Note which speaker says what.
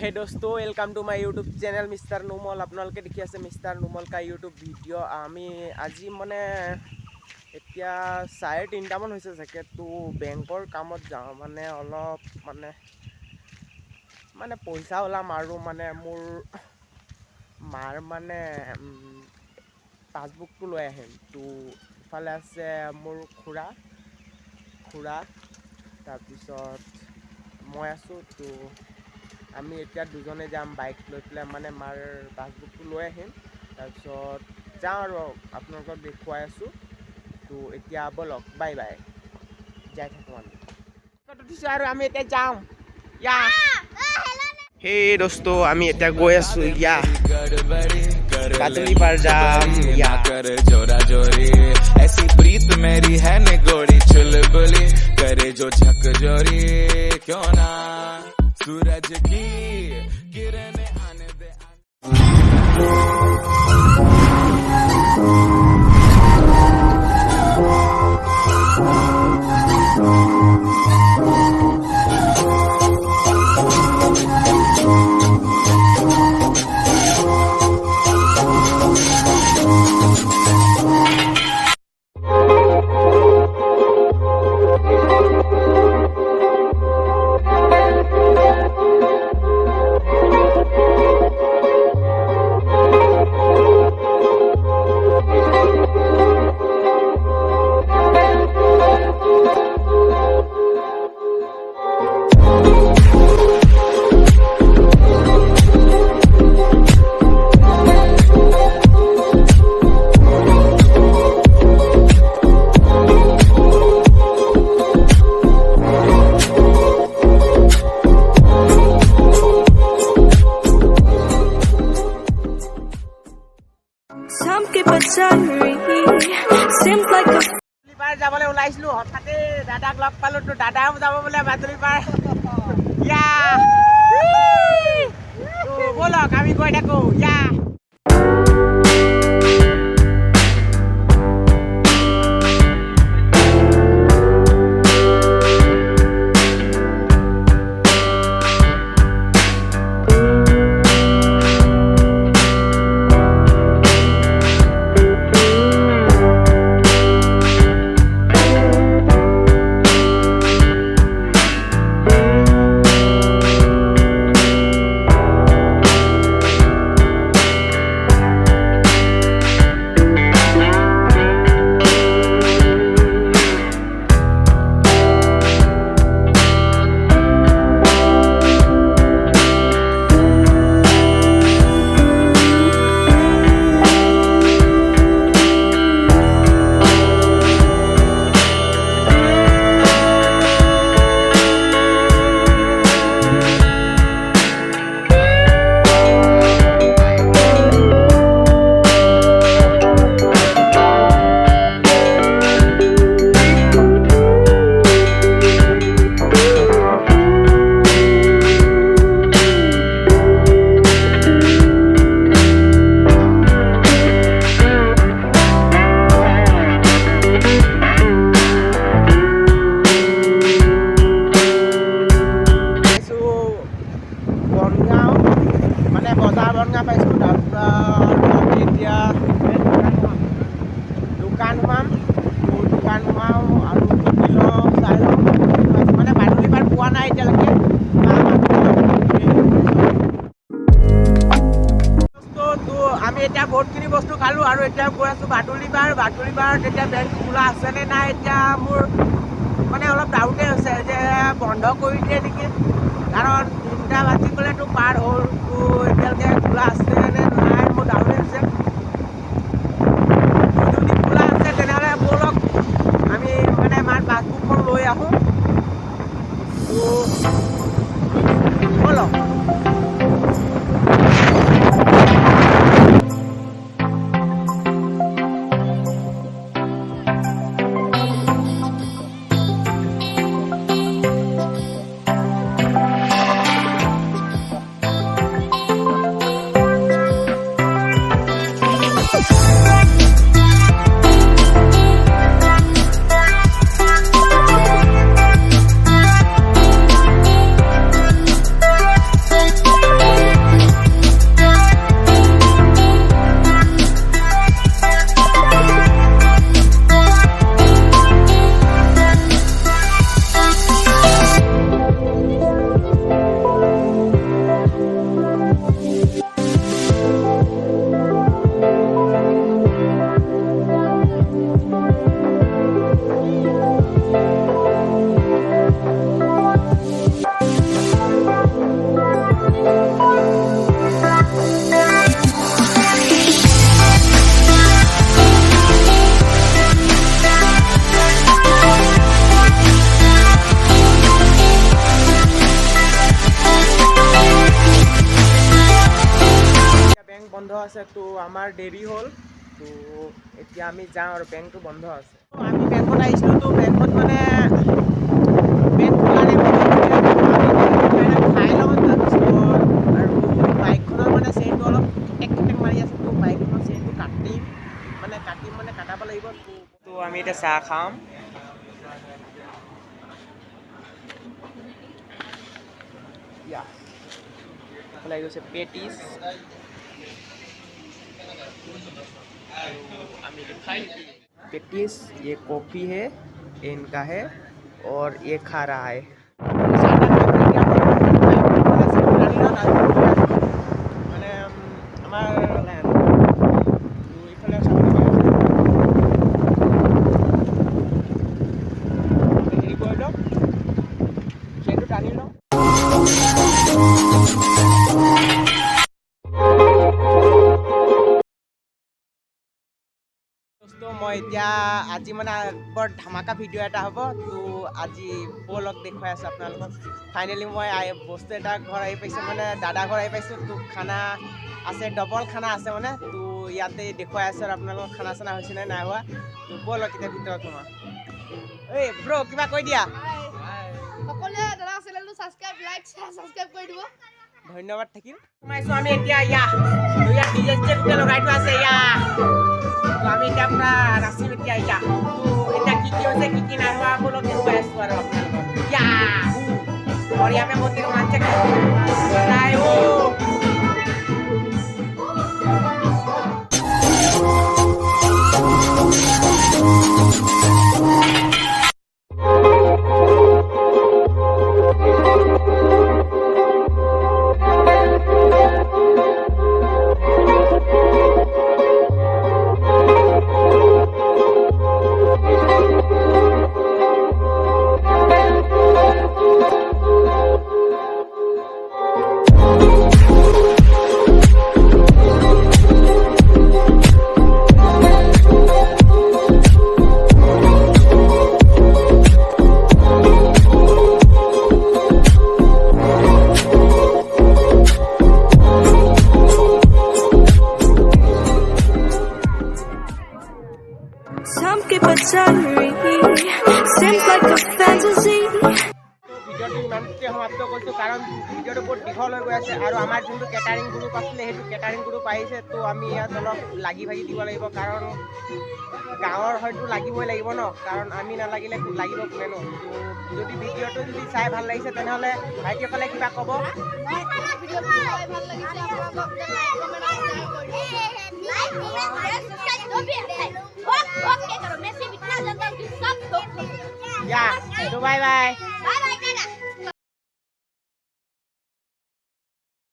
Speaker 1: হে দোস্ত welcome to my YouTube channel mister Numal আপোনালোকে দেখি আছে মিষ্টাৰ নুমল কা ইউটিউব ভিডিঅ' আমি আজি মানে এতিয়া চাৰে তিনিটামান হৈছে চাগে তো বেংকৰ কামত যাওঁ মানে অলপ মানে মানে পইচা ওলাম আৰু মানে মোৰ মাৰ মানে পাছবুকটো লৈ আহিম তো ইফালে আছে মোৰ খুৰা খুৰা তাৰপিছত মই আছোঁ তো আমি এতিয়া দুজনে যাম বাইক লৈ পেলাই মানে মাৰ পাছবুকটো লৈ আহিম তাৰপিছত যাওঁ আৰু আপোনালোকক দেখুৱাই আছোঁ তো এতিয়া ব'লক বাই বাই যাই থাকোঁ আমি উঠিছোঁ আৰু আমি এতিয়া যাওঁ ইয়া সেই দোস্ত আমি এতিয়া গৈ আছোঁ ইয়া বাতলি পাৰ যাম ইয়া
Speaker 2: कर जोरा जोरी ऐसी प्रीत मेरी है निगोड़ी चुलबुली करे जो झक जोरी क्यों ना सूरज की
Speaker 1: হঠাতে দাদাক লগ পালোঁ তো দাদাও যাব বোলে বাতলি পাৰ ইয়া খালোঁ আৰু এতিয়া গৈ আছোঁ বাদুলি পাৰ বাদুলি পাৰত এতিয়া বেংক খোলা আছেনে নাই এতিয়া মোৰ মানে অলপ ডাউটে হৈছে যে বন্ধ কৰি দিয়ে নেকি? কাৰণ তিনিটা বাজি গ'লেতো পাৰ হ'ল, তো এতিয়ালৈকে খোলা আছে। আছে তো আমাৰ দেৰি হ'ল, তো এতিয়া আমি যাওঁ আৰু বেংকটো বন্ধ আছে। আমি বেংকত আহিছিলোঁ, তো বেংকত মানে বেংক মানে আৰু বাইকখনৰ মানে চেইনটো অলপ কেটেক মাৰি আছে, তো বাইকখনৰ চেইনটো কাটিম মানে কাটিম মানে কাটাব লাগিব। তো আমি এতিয়া চাহ খাম। লাগি গৈছে you. पेटीज ये कॉफ़ी है इनका है और ये खा रहा है। মই এতিয়া আজি মানে বৰ ধামাকা ভিডিঅ' এটা হ'ব তো আজি ব'লক দেখুৱাই আছোঁ আপোনালোকক ফাইনেলি মই বস্তু এটা ঘৰ আহি পাইছোঁ মানে দাদা ঘৰ আহি পাইছোঁ তো খানা আছে ডবল খানা আছে মানে তো ইয়াতে দেখুৱাই আছোঁ আৰু আপোনালোকৰ খানা চানা হৈছেনে নাই হোৱা তো ব'লক এতিয়া ভিতৰত সোমা এই ব্ৰ' কিবা কৈ দিয়া
Speaker 3: সকলোৱে দাদা চেনেলটো ছাবস্ক্ৰাইব লাইক ছাবস্ক্ৰাইব কৰি দিব
Speaker 1: ধন্যবাদ থাকিল সোমাইছোঁ আমি এতিয়া ইয়া ইয়াত গোটেই লগাই থোৱা আছে ইয়া que quien hago lo que hueso era.
Speaker 4: Ya. Ahora ya me botaron antes que. Traigo.
Speaker 1: তো ইমানতে সমাপ্ত কৰিছোঁ কাৰণ ভিডিঅ'টো বহুত দীঘল হৈ গৈ আছে আৰু আমাৰ যোনটো কেটাৰিং গ্ৰুপ আছিলে সেইটো কেটাৰিং গ্ৰুপ আহিছে তো আমি ইয়াত অলপ লাগি ভাগি দিব লাগিব কাৰণ গাঁৱৰ হয়তো লাগিবই লাগিব ন? কাৰণ আমি নালাগিলে লাগিব কোনেনো তো যদি ভিডিঅ'টো যদি চাই ভালো লাগিছে তেনেহ'লে ভাইটিসকলে কিবা ক'ব?
Speaker 3: ভালো লাগিছে
Speaker 1: dạ rồi bye
Speaker 5: bye bye bye